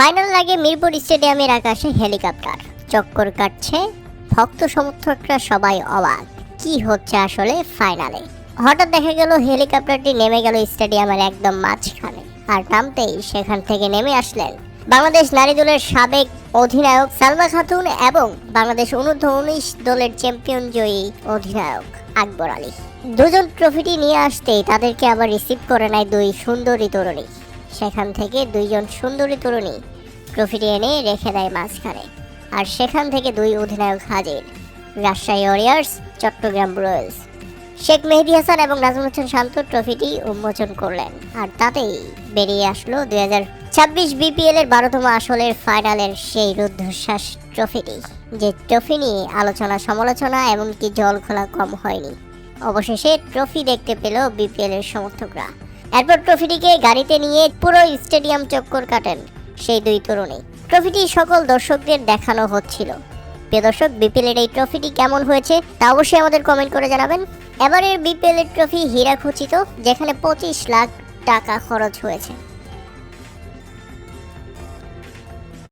Final আগে মিরপুর স্টেডিয়ামের আকাশে হেলিকপ্টার। চক্কর কাটছে, ভক্ত সমর্থকরা সবাই অবাক। কি হচ্ছে আসলে ফাইনালে? হঠাৎ দেখা গেল হেলিকপ্টারটি নেমে গেল স্টেডিয়ামের একদম মাঝখানে আর নামতেই সেখান থেকে নেমে আসলেন বাংলাদেশ নারী দলের সাবেক অধিনায়ক সালমা খাতুন এবং বাংলাদেশ অনূর্ধ্ব উনিশ দলের চ্যাম্পিয়ন জয়ী অধিনায়ক আকবর আলী। দুজন ট্রফিটি নিয়ে আসতেই তাদেরকে আবার রিসিভ করে নেয় দুই সুন্দরী তরুণী। সেখান থেকে দুইজন সুন্দরী তরুণী ট্রফিটি এনে রেখে দেয় মাঝখানে। আর সেখান থেকে দুই অধিনায়ক হাজির, রাজশাহী ওয়ারিয়ার্স, চট্টগ্রাম রয়্যালস। শেখ মেহেদি হাসান এবং নাজমুল হোসেন শান্ত ট্রফিটি উন্মোচন করলেন। আর তাতেই বেরিয়ে আসলো দুই হাজার ছাব্বিশ বিপিএল এর বারোতম আসলের ফাইনালের সেই রুদ্ধশ্বাস ট্রফিটি। যে ট্রফি নিয়ে আলোচনা সমালোচনা এমনকি জল খোলা কম হয়নি। অবশেষে ট্রফি দেখতে পেল বিপিএল এর সমর্থকরা। এরপর ট্রফিটিকে গাড়িতে নিয়ে পুরো স্টেডিয়াম চক্কর কাটেন সেই দুই তরুণী। ট্রফিটি সকল দর্শকদের দেখানো হচ্ছিল। প্রিয় দর্শক বিপিএল এর এই ট্রফিটি কেমন হয়েছে তা অবশ্যই আমাদের কমেন্ট করে জানাবেন। এবারের বিপিএল এর ট্রফি হীরা খচিত যেখানে পঁচিশ লাখ টাকা খরচ হয়েছে।